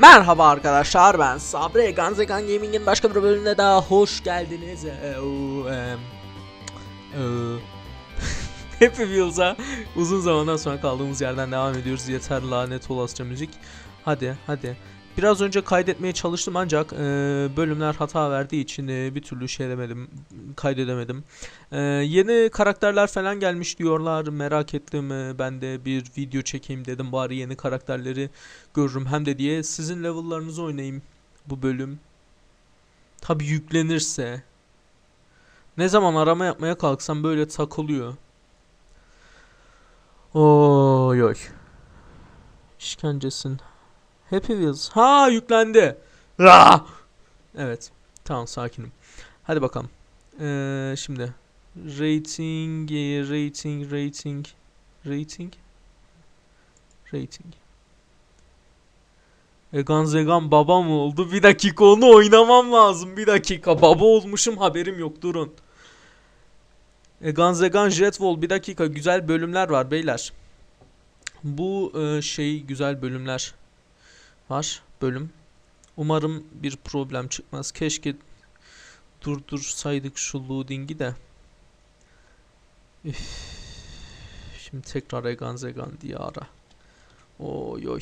Merhaba arkadaşlar ben Sabri Ganzegan Gaming'in başka bir bölümüne daha hoş geldiniz. Ee, o, em, ee, Happy Wheels'a uzun zamandan sonra kaldığımız yerden devam ediyoruz. Yeter lanet olasıca müzik. Hadi hadi. Biraz önce kaydetmeye çalıştım ancak e, bölümler hata verdiği için e, bir türlü şey edemedim, kaydedemedim. E, yeni karakterler falan gelmiş diyorlar. Merak ettim. E, ben de bir video çekeyim dedim. Bari yeni karakterleri görürüm hem de diye sizin level'larınızı oynayayım bu bölüm. Tabi yüklenirse. Ne zaman arama yapmaya kalksam böyle takılıyor. Oy oy. İşkencesin. Happy Wheels. Ha yüklendi. Ah! Evet. Tamam sakinim. Hadi bakalım. Ee, şimdi rating, rating, rating, rating, rating. Egan Zegan baba mı oldu? Bir dakika onu oynamam lazım. Bir dakika baba olmuşum haberim yok durun. Egan Zegan Jetwall bir dakika güzel bölümler var beyler. Bu e, şey güzel bölümler var bölüm. Umarım bir problem çıkmaz. Keşke durdursaydık şu loading'i de. Üf. Şimdi tekrar Egan Zegan diye ara. Oy oy.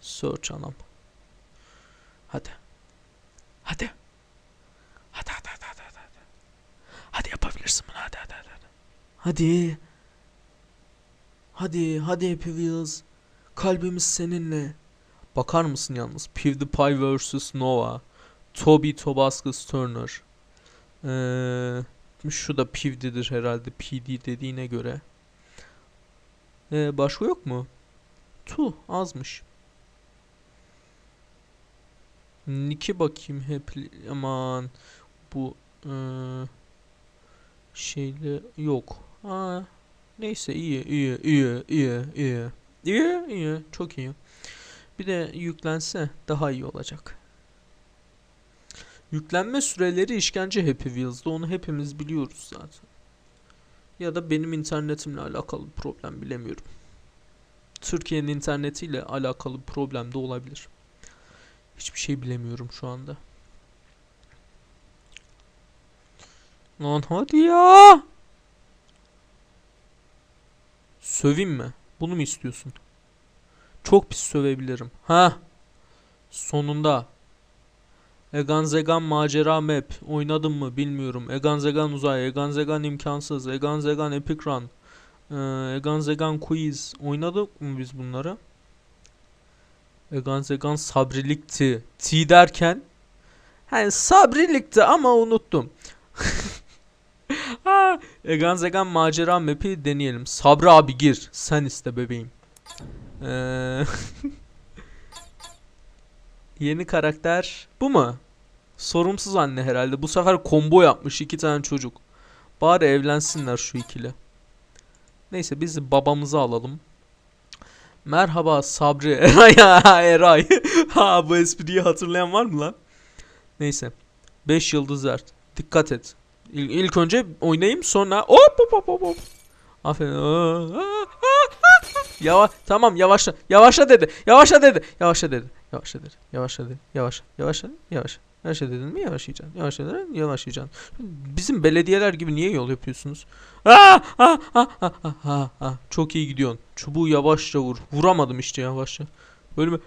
Search anam. Hadi. Hadi. Hadi hadi hadi hadi hadi. Hadi, yapabilirsin bunu hadi hadi. Hadi. Hadi. Hadi hadi Happy Wheels. Kalbimiz seninle. Bakar mısın yalnız? PewDiePie vs Nova. Toby Tobascus Turner. Ee, şu da Pew'didir herhalde. PD dediğine göre. Ee, başka yok mu? Tu azmış. Nick'e bakayım hep aman bu eee şeyle yok. Aa, neyse iyi iyi iyi iyi iyi iyi iyi çok iyi. Bir de yüklense daha iyi olacak. Yüklenme süreleri işkence Happy Wheels'da onu hepimiz biliyoruz zaten. Ya da benim internetimle alakalı problem bilemiyorum. Türkiye'nin internetiyle alakalı problem de olabilir. Hiçbir şey bilemiyorum şu anda. Lan hadi ya. Söveyim mi? Bunu mu istiyorsun? Çok pis sövebilirim. Ha. Sonunda. Egan Zegan macera map. Oynadım mı bilmiyorum. Egan Zegan uzay. Egan Zegan imkansız. Egan Zegan epic run. Ee, Egan Zegan quiz. Oynadık mı biz bunları? Egan Zegan sabrilikti. T derken hani sabrilikti ama unuttum. ha, Egan Zegan macera map'i deneyelim. Sabri abi gir. Sen iste bebeğim. Ee, yeni karakter bu mu? Sorumsuz anne herhalde. Bu sefer combo yapmış iki tane çocuk. Bari evlensinler şu ikili. Neyse biz babamızı alalım. Merhaba Sabri Eray Eray. ha bu espriyi hatırlayan var mı lan? Neyse. 5 yıldız ver. Dikkat et. İl- ilk önce oynayayım sonra hop hop hop hop. Aferin. Yavaş tamam yavaşla. Yavaşla dedi. Yavaşla dedi. Yavaşla dedi. Yavaşla dedi. Yavaşla dedi. Yavaş. Yavaşla. Yavaş. Yavaşla dedin mi yavaşlayacaksın. Yavaşla dedin yavaşlayacaksın. Bizim belediyeler gibi niye yol yapıyorsunuz? Çok iyi gidiyorsun. Çubuğu yavaşça vur. Vuramadım işte yavaşça. Böyle mi?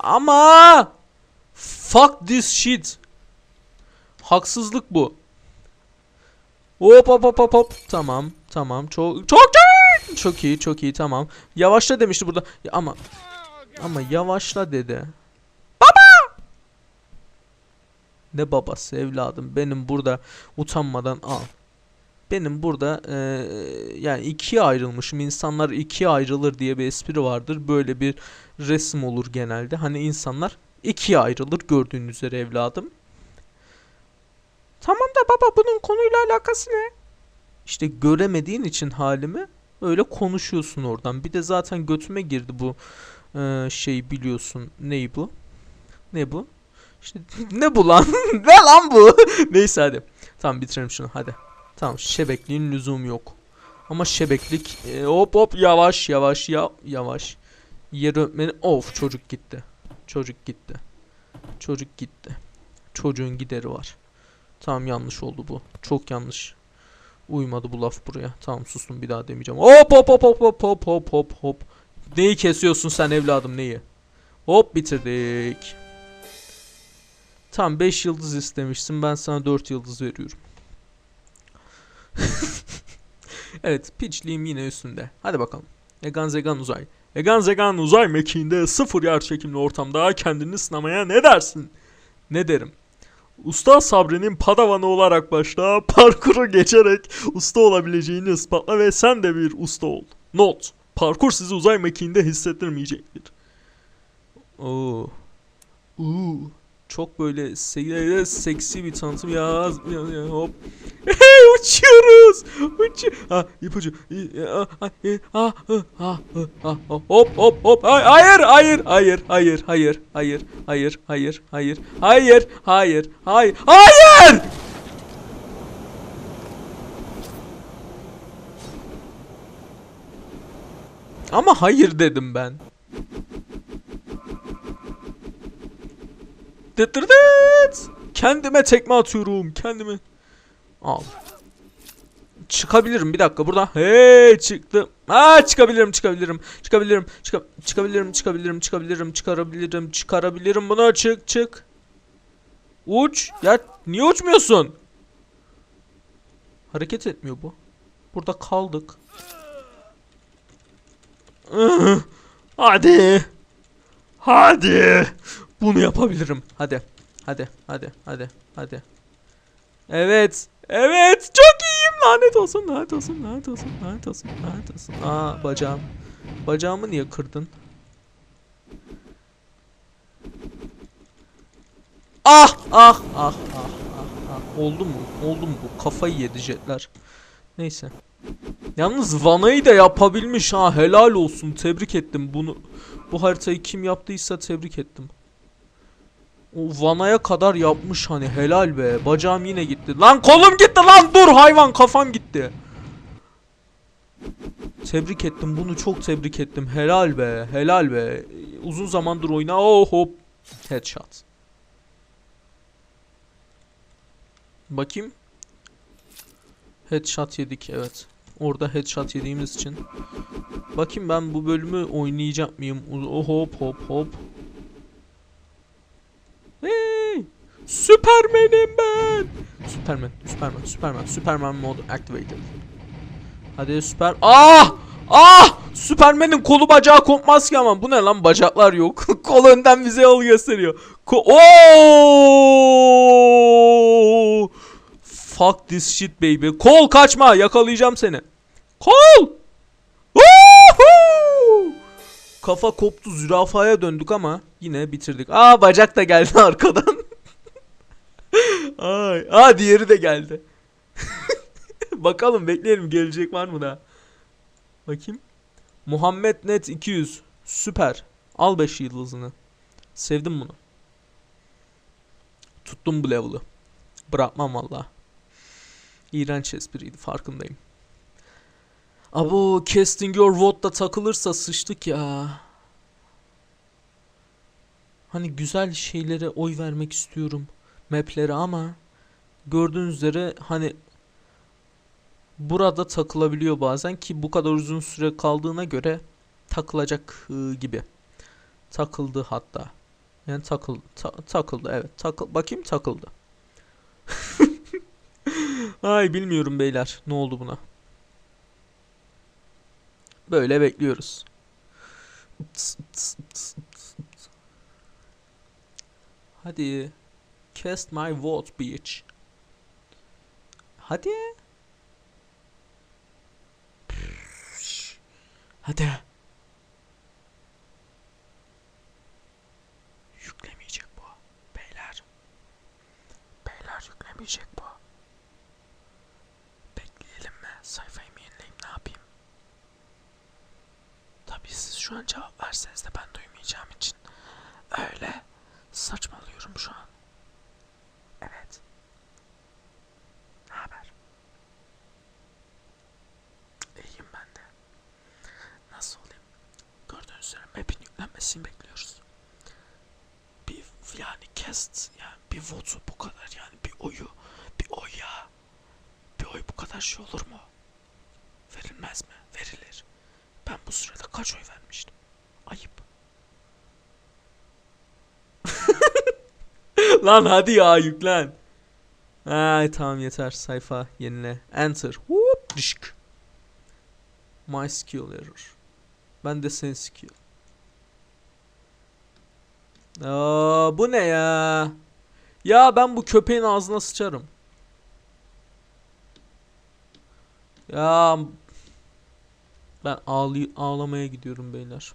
Ama fuck this shit. Haksızlık bu. Hop hop hop hop. Tamam. Tamam. Çok çok iyi. Çok iyi, çok iyi. Tamam. Yavaşla demişti burada. Ya ama ama yavaşla dedi. Baba! Ne babası evladım? Benim burada utanmadan al. Benim burada eee, yani ikiye ayrılmışım. İnsanlar ikiye ayrılır diye bir espri vardır. Böyle bir resim olur genelde. Hani insanlar ikiye ayrılır gördüğün üzere evladım. Tamam da baba bunun konuyla alakası ne? İşte göremediğin için halimi öyle konuşuyorsun oradan. Bir de zaten götüme girdi bu eee, şey biliyorsun. Ney bu? Ne bu? İşte ne bu lan? ne lan bu? Neyse hadi. Tamam bitirelim şunu hadi. Tamam şebekliğin lüzum yok. Ama şebeklik e, hop hop yavaş yavaş ya yavaş. Yer öpmeni of çocuk gitti. Çocuk gitti. Çocuk gitti. Çocuğun gideri var. Tamam yanlış oldu bu. Çok yanlış. Uymadı bu laf buraya. Tamam sustum bir daha demeyeceğim. Hop hop hop hop hop hop hop hop hop. Neyi kesiyorsun sen evladım neyi? Hop bitirdik. Tamam 5 yıldız istemişsin. Ben sana 4 yıldız veriyorum. evet piçliğim yine üstünde. Hadi bakalım. Egan Zegan uzay. Egan Zegan uzay mekiğinde sıfır yer çekimli ortamda kendini sınamaya ne dersin? Ne derim? Usta Sabri'nin padavanı olarak başla, parkuru geçerek usta olabileceğini ispatla ve sen de bir usta ol. Not. Parkur sizi uzay mekiğinde hissettirmeyecektir. Oo. Uuu. Çok böyle se- seksi bir tanıtım ya. ya, ya hop. Hey uçuyoruz. Uçu. Ha ipucu. Ah, ah, e, ah, ah, ah, ah, ah, ah. Hop hop hop. Hay- Hayır hayır hayır hayır hayır hayır hayır hayır hayır hayır hayır hayır hayır. Ama hayır dedim ben. Kendime tekme atıyorum. Kendime. Al. Çıkabilirim bir dakika buradan. Hey çıktım. Ha çıkabilirim çıkabilirim. Çıkabilirim. Çıka çıkabilirim çıkabilirim çıkabilirim çıkarabilirim çıkarabilirim bunu çık çık. Uç. Ya niye uçmuyorsun? Hareket etmiyor bu. Burada kaldık. Hadi. Hadi. Bunu yapabilirim. Hadi. Hadi. Hadi. Hadi. Hadi. Evet. Evet. Çok iyiyim. Lanet olsun. Lanet olsun. Lanet olsun. Lanet olsun. Lanet olsun. Aa bacağım. Bacağımı niye kırdın? Ah ah ah ah ah ah. Oldu mu? Oldu mu bu? Kafayı yedi jetler. Neyse. Yalnız Vana'yı da yapabilmiş ha. Helal olsun. Tebrik ettim bunu. Bu haritayı kim yaptıysa tebrik ettim. O Vana'ya kadar yapmış hani helal be. Bacağım yine gitti. Lan kolum gitti lan dur hayvan kafam gitti. Tebrik ettim bunu çok tebrik ettim. Helal be helal be. Uzun zamandır oyna. Oh hop. Headshot. Bakayım. Headshot yedik evet. Orada headshot yediğimiz için. Bakayım ben bu bölümü oynayacak mıyım? Oh, hop hop hop. Hey! Süpermen'im ben. Süpermen, Süpermen, Süpermen, Süpermen mod activated. Hadi süper. Ah! Ah! Süpermen'in kolu bacağı kopmaz ki ama bu ne lan bacaklar yok. Kol önden bize yol gösteriyor. Ko Oo! Fuck this shit baby. Kol kaçma yakalayacağım seni. Kol! Woohoo! Kafa koptu zürafaya döndük ama yine bitirdik. Aa bacak da geldi arkadan. Ay, aa diğeri de geldi. Bakalım bekleyelim gelecek var mı daha. Bakayım. Muhammed Net 200. Süper. Al 5 yıldızını. Sevdim bunu. Tuttum bu level'ı. Bırakmam valla. İğrenç espriydi farkındayım. Abo casting your vote'da takılırsa sıçtık ya. Hani güzel şeylere oy vermek istiyorum. Maplere ama gördüğünüz üzere hani burada takılabiliyor bazen ki bu kadar uzun süre kaldığına göre takılacak ıı, gibi. Takıldı hatta. Yani takıl ta- takıldı evet. Takıl bakayım takıldı. Ay bilmiyorum beyler. Ne oldu buna? Böyle bekliyoruz. Hadi. Cast my vote bitch. Hadi. Hadi. Yüklemeyecek bu. Beyler. Beyler yüklemeyecek bu. Bekleyelim mi? Sayfayı mı yenileyim ne yapayım? Tabii siz şu an cevap verseniz de ben duymayacağım için öyle saçmalıyorum şu an. Evet. Ne haber? İyiyim ben de. Nasıl olayım? Gördüğünüz üzere map'in yüklenmesini bekliyoruz. Bir yani cast yani bir vote'u bu kadar yani bir oyu bir oy ya. Bir oy bu kadar şey olur mu? Verilmez mi? Lan hadi ya yüklen. Ay tamam yeter sayfa yenile. Enter. Whoop dışk. My skill error. Ben de sen skill. Aa, bu ne ya? Ya ben bu köpeğin ağzına sıçarım. Ya ben ağlay ağlamaya gidiyorum beyler.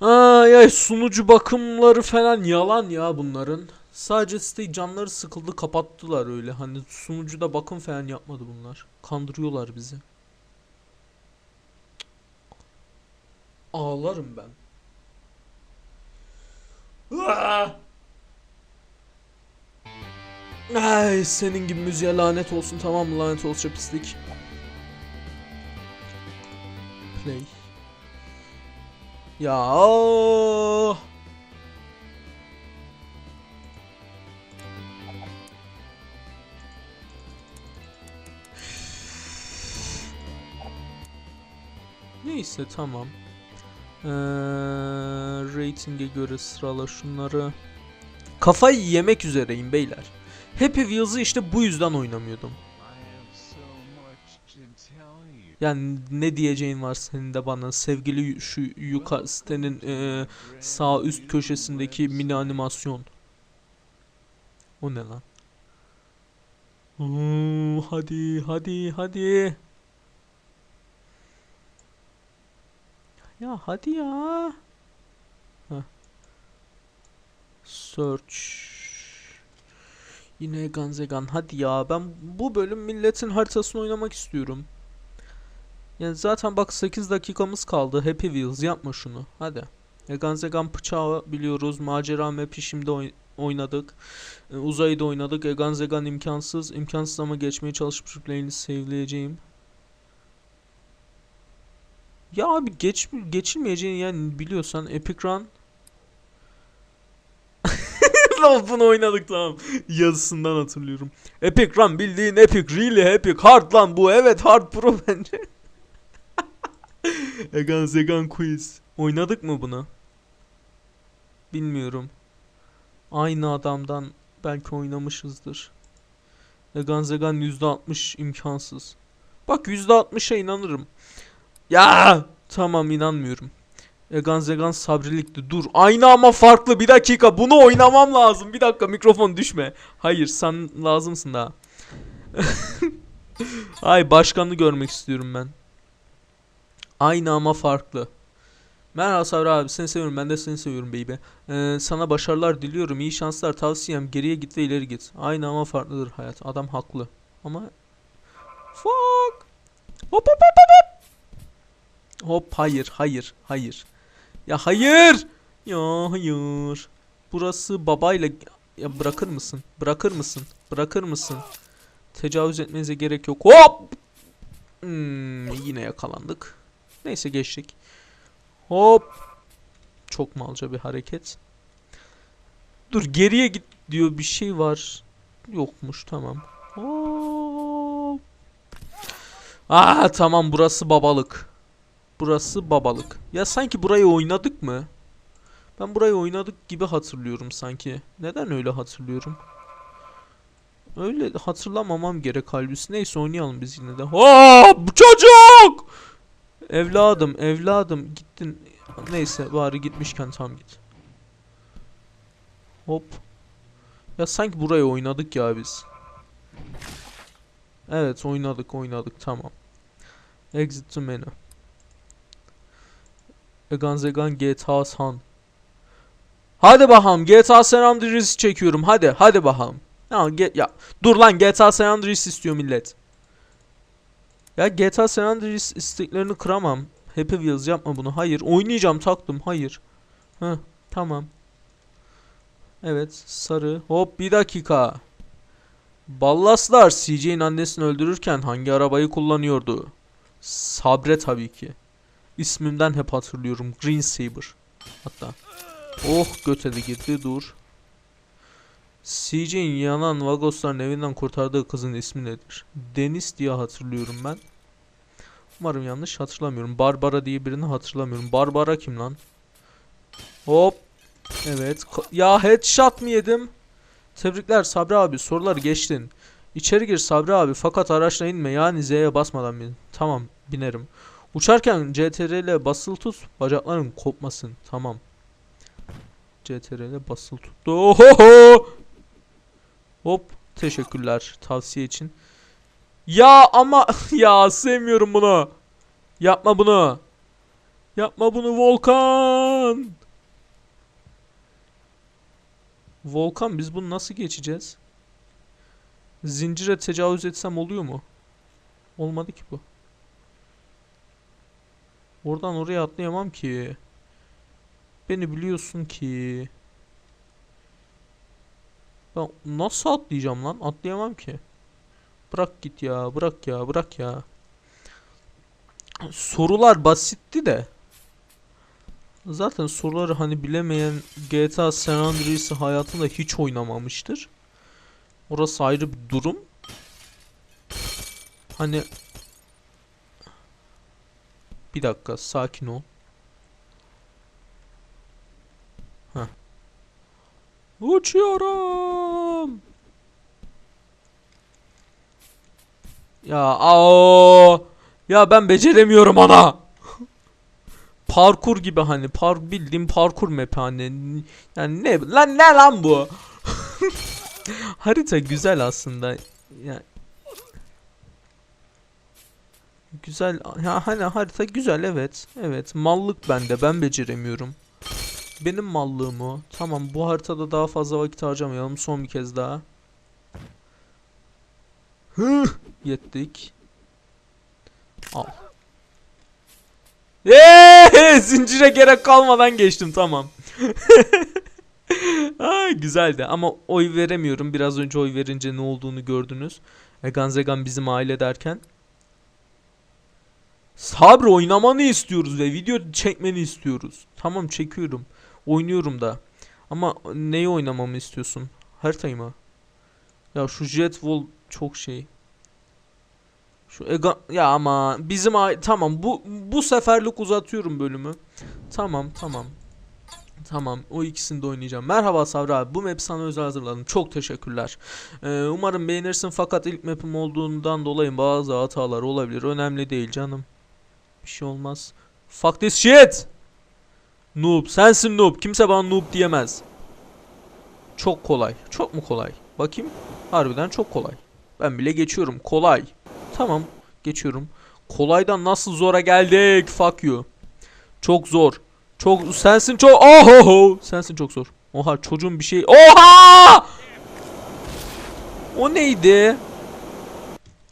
Ay ay sunucu bakımları falan yalan ya bunların. Sadece site canları sıkıldı kapattılar öyle. Hani sunucuda bakım falan yapmadı bunlar. Kandırıyorlar bizi. Ağlarım ben. Ay senin gibi müziğe lanet olsun tamam mı lanet olsun pislik. Play. Ya. oh! Neyse tamam. Ee, rating'e göre sırala şunları. Kafayı yemek üzereyim beyler. Happy Wheels'ı işte bu yüzden oynamıyordum. Yani ne diyeceğin var senin de bana sevgili şu yukarı sitenin e, sağ üst köşesindeki mini animasyon. O ne lan? Oo, hadi hadi hadi. Ya hadi ya. Heh. Search. Yine Ganzegan. Hadi ya ben bu bölüm milletin haritasını oynamak istiyorum. Yani zaten bak 8 dakikamız kaldı. Happy Wheels yapma şunu. Hadi. Egan Zegan Bıçağı biliyoruz. Macera map'i şimdi oy- oynadık. E, uzayda oynadık. Egan Zegan imkansız. İmkansız ama geçmeye çalışıp replayini save'leyeceğim. Ya abi geç geçilmeyeceğini yani biliyorsan Epic Run Lan bunu oynadık tamam. Yazısından hatırlıyorum. Epic Run bildiğin Epic really epic hard lan bu evet hard pro bence. Egan Zegan quiz. Oynadık mı bunu? Bilmiyorum. Aynı adamdan belki oynamışızdır. Egan Zegan %60 imkansız. Bak %60'a inanırım. Ya tamam inanmıyorum. Egan Zegan sabrilikti. Dur. Aynı ama farklı. Bir dakika. Bunu oynamam lazım. Bir dakika mikrofon düşme. Hayır sen lazımsın daha. Ay başkanı görmek istiyorum ben. Aynı ama farklı. Merhaba Sabri abi seni seviyorum ben de seni seviyorum baby. Ee, sana başarılar diliyorum iyi şanslar tavsiyem geriye git ve ileri git. Aynı ama farklıdır hayat adam haklı. Ama Fuck. Hop hop hop hop hop. Hayır hayır hayır. Ya hayır. Ya hayır. Burası babayla ya bırakır mısın? Bırakır mısın? Bırakır mısın? Tecavüz etmenize gerek yok. Hop. Hmm, yine yakalandık. Neyse geçtik. Hop. Çok malca bir hareket. Dur geriye git diyor bir şey var. Yokmuş tamam. Hop. Aa tamam burası babalık. Burası babalık. Ya sanki burayı oynadık mı? Ben burayı oynadık gibi hatırlıyorum sanki. Neden öyle hatırlıyorum? Öyle hatırlamamam gerek halbuki. Neyse oynayalım biz yine de. Hop çocuk! Evladım, evladım gittin. Neyse bari gitmişken tam git. Hop. Ya sanki burayı oynadık ya biz. Evet oynadık oynadık tamam. Exit to menu. Egan Zegan GTA San. Hadi bakalım GTA San Andreas'ı çekiyorum hadi hadi bakalım. Ya, ya dur lan GTA San Andreas istiyor millet. Ya GTA San Andreas isteklerini kıramam. Happy Wheels yapma bunu. Hayır. Oynayacağım taktım. Hayır. Heh, tamam. Evet. Sarı. Hop bir dakika. Ballaslar CJ'in annesini öldürürken hangi arabayı kullanıyordu? Sabre tabii ki. İsmimden hep hatırlıyorum. Green Saber. Hatta. Oh göte de girdi dur. CJ'in yanan Vagosların evinden kurtardığı kızın ismi nedir? Deniz diye hatırlıyorum ben. Umarım yanlış hatırlamıyorum. Barbara diye birini hatırlamıyorum. Barbara kim lan? Hop. Evet. Ya headshot mı yedim? Tebrikler Sabri abi soruları geçtin. İçeri gir Sabri abi fakat araçla inme yani Z'ye basmadan bin. Tamam binerim. Uçarken CTRL basılı tut bacakların kopmasın. Tamam. CTRL basılı tuttu. Ohoho! Hop teşekkürler tavsiye için. Ya ama ya sevmiyorum bunu. Yapma bunu. Yapma bunu Volkan. Volkan biz bunu nasıl geçeceğiz? Zincire tecavüz etsem oluyor mu? Olmadı ki bu. Oradan oraya atlayamam ki. Beni biliyorsun ki. Ben nasıl atlayacağım lan? Atlayamam ki. Bırak git ya, bırak ya, bırak ya. Sorular basitti de. Zaten soruları hani bilemeyen GTA San Andreas'ı hayatında hiç oynamamıştır. Orası ayrı bir durum. Hani bir dakika sakin ol. Uçuyorum. Ya aa ya ben beceremiyorum ana. Parkur gibi hani par bildiğim parkur map hani yani ne lan ne lan bu? Harita güzel aslında. Ya güzel ya hani harita güzel evet. Evet mallık bende ben beceremiyorum. Benim mallığım o. Tamam bu haritada daha fazla vakit harcamayalım son bir kez daha. Hıh yettik. Al. Eee, zincire gerek kalmadan geçtim tamam. Ay güzeldi ama oy veremiyorum. Biraz önce oy verince ne olduğunu gördünüz. Egan Zegan bizim aile derken. Sabri oynamanı istiyoruz ve video çekmeni istiyoruz. Tamam çekiyorum. Oynuyorum da. Ama neyi oynamamı istiyorsun? Haritayı mı? Ya şu Jetwall çok şey. Şu Egan ya ama bizim tamam bu bu seferlik uzatıyorum bölümü. Tamam tamam. Tamam o ikisini de oynayacağım. Merhaba Sabri abi bu map sana özel hazırladım. Çok teşekkürler. Ee, umarım beğenirsin fakat ilk map'im olduğundan dolayı bazı hatalar olabilir. Önemli değil canım. Bir şey olmaz. Fuck this shit. Noob sensin noob. Kimse bana noob diyemez. Çok kolay. Çok mu kolay? Bakayım. Harbiden çok kolay. Ben bile geçiyorum. Kolay. Tamam. Geçiyorum. Kolaydan nasıl zora geldik? Fuck you. Çok zor. Çok sensin çok oho sensin çok zor. Oha çocuğun bir şey. Oha! O neydi?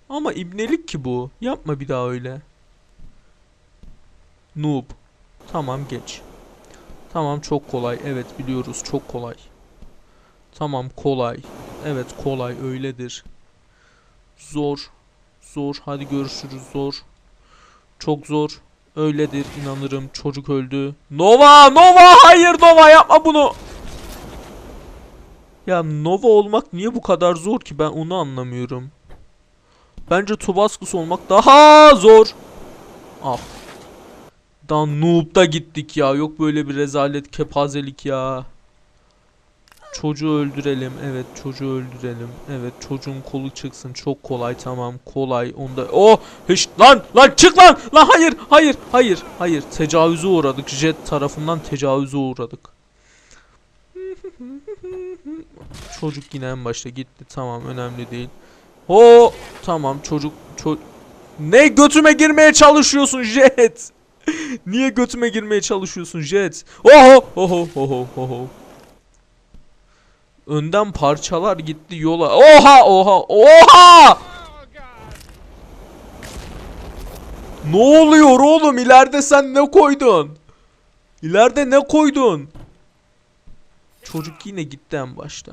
Ama ibnelik ki bu. Yapma bir daha öyle. Noob. Tamam geç. Tamam çok kolay. Evet biliyoruz çok kolay. Tamam kolay. Evet kolay öyledir. Zor. Zor. Hadi görüşürüz zor. Çok zor. Öyledir inanırım. Çocuk öldü. Nova! Nova! Hayır Nova yapma bunu. Ya Nova olmak niye bu kadar zor ki ben onu anlamıyorum. Bence Tubaskus olmak daha zor. Ah. Daha noob'da gittik ya. Yok böyle bir rezalet kepazelik ya. Çocuğu öldürelim. Evet çocuğu öldürelim. Evet çocuğun kolu çıksın. Çok kolay tamam. Kolay. Onda oh hiç lan lan çık lan. Lan hayır hayır hayır hayır. Tecavüze uğradık. Jet tarafından tecavüze uğradık. Çocuk yine en başta gitti. Tamam önemli değil. Ho tamam çocuk ço Ne götüme girmeye çalışıyorsun Jet? Niye götüme girmeye çalışıyorsun Jet? Oho oho oho oho. Önden parçalar gitti yola. Oha oha oha! Ne oluyor oğlum? İleride sen ne koydun? İleride ne koydun? Çocuk yine gitti en başta.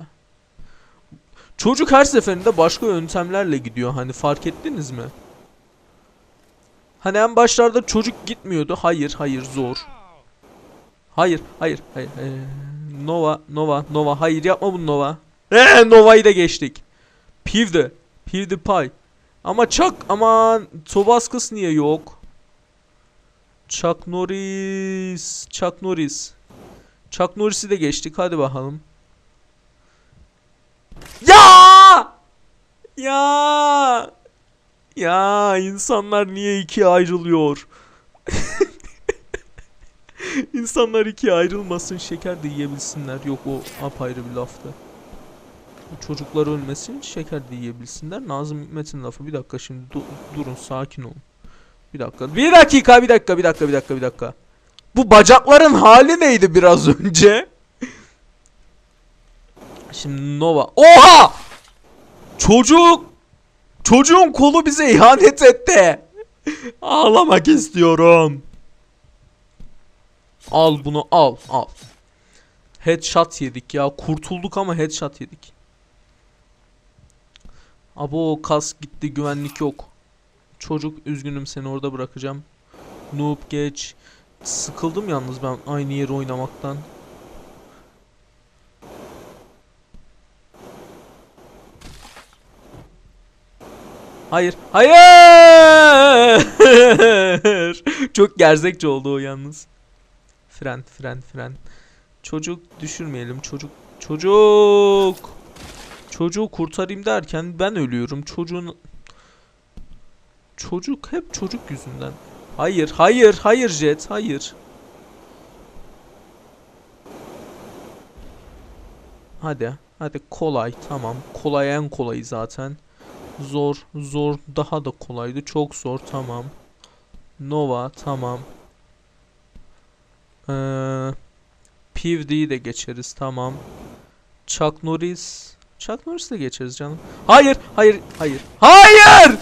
Çocuk her seferinde başka yöntemlerle gidiyor. Hani fark ettiniz mi? Hani en başlarda çocuk gitmiyordu. Hayır, hayır zor. Hayır, hayır, hayır. hayır. Nova, Nova, Nova. Hayır yapma bunu Nova. Eee Nova'yı da geçtik. Pivde. PewDiePie. Ama Chuck aman Tobaskus niye yok? Chuck Norris. Chuck Norris. Chuck Norris'i de geçtik. Hadi bakalım. Ya! Ya! Ya insanlar niye ikiye ayrılıyor? İnsanlar ikiye ayrılmasın, şeker de yiyebilsinler. Yok o apayrı bir laftı. Çocuklar ölmesin, şeker de yiyebilsinler. Nazım Hikmet'in lafı. Bir dakika şimdi du- durun, sakin olun. Bir dakika. Bir dakika, bir dakika, bir dakika, bir dakika, bir dakika. Bu bacakların hali neydi biraz önce? Şimdi Nova. Oha! Çocuk! Çocuğun kolu bize ihanet etti. Ağlamak istiyorum. Al bunu al al. Headshot yedik ya. Kurtulduk ama headshot yedik. Abo kas gitti güvenlik yok. Çocuk üzgünüm seni orada bırakacağım. Noob geç. Sıkıldım yalnız ben aynı yeri oynamaktan. Hayır. Hayır. Çok gerzekçe oldu o yalnız. Fren, fren, fren. Çocuk düşürmeyelim. Çocuk, çocuk. Çocuğu kurtarayım derken ben ölüyorum. Çocuğun Çocuk hep çocuk yüzünden. Hayır, hayır, hayır Jet, hayır. Hadi, hadi kolay, tamam. Kolay en kolayı zaten. Zor, zor, daha da kolaydı. Çok zor, tamam. Nova, tamam. Ee, PvD'yi de geçeriz, tamam. Chuck Norris. Chuck Norris de geçeriz canım. Hayır, hayır, hayır. Hayır!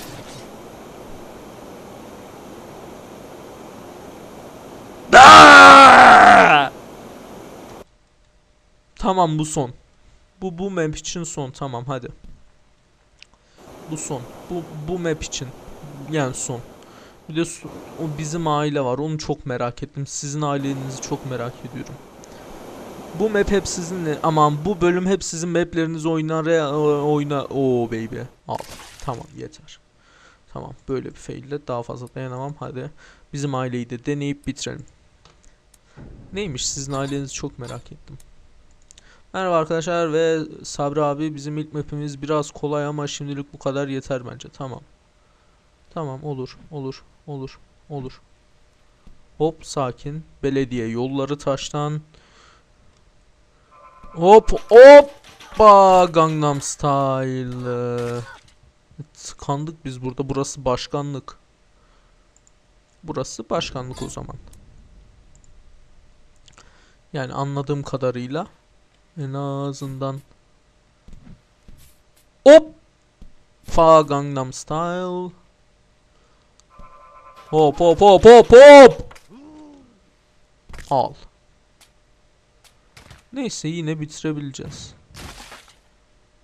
Tamam bu son. Bu bu map için son. Tamam hadi. Bu son. Bu bu map için yani son. Bir de o bizim aile var. Onu çok merak ettim. Sizin ailenizi çok merak ediyorum. Bu map hep sizinle. Aman bu bölüm hep sizin mapleriniz oynar oyna. Oo baby. Al. Tamam yeter. Tamam böyle bir faille daha fazla dayanamam. Hadi bizim aileyi de deneyip bitirelim. Neymiş sizin ailenizi çok merak ettim. Merhaba arkadaşlar ve Sabri abi bizim ilk mapimiz biraz kolay ama şimdilik bu kadar yeter bence. Tamam. Tamam olur olur olur olur. Hop sakin. Belediye yolları taştan. Hop hoppa Gangnam Style. Tıkandık biz burada. Burası başkanlık. Burası başkanlık o zaman. Yani anladığım kadarıyla en azından Hop Fa Gangnam Style Hop hop hop hop hop Al Neyse yine bitirebileceğiz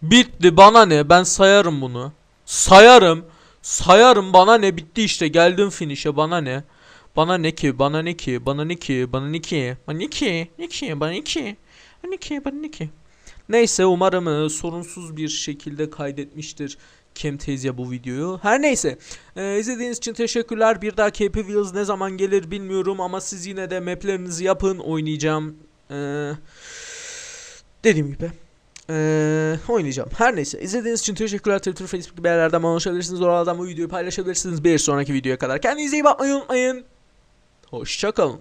Bitti bana ne ben sayarım bunu Sayarım Sayarım bana ne bitti işte geldim finish'e bana ne bana ne ki? Bana ne ki? Bana ne ki? Bana ne ki? Bana ne ki? Ne ki? Bana ne ki? Bana ne ki? Bana ne ki? Neyse umarım e, sorunsuz bir şekilde kaydetmiştir Camtasia bu videoyu. Her neyse. E, izlediğiniz için teşekkürler. Bir daha Happy Wheels ne zaman gelir bilmiyorum ama siz yine de maplerinizi yapın. Oynayacağım. E, dediğim gibi. Ee, oynayacağım. Her neyse. izlediğiniz için teşekkürler. Twitter, Facebook gibi yerlerden bana ulaşabilirsiniz. Oralardan bu videoyu paylaşabilirsiniz. Bir sonraki videoya kadar. Kendinize iyi bakmayı unutmayın. Hoşçakalın.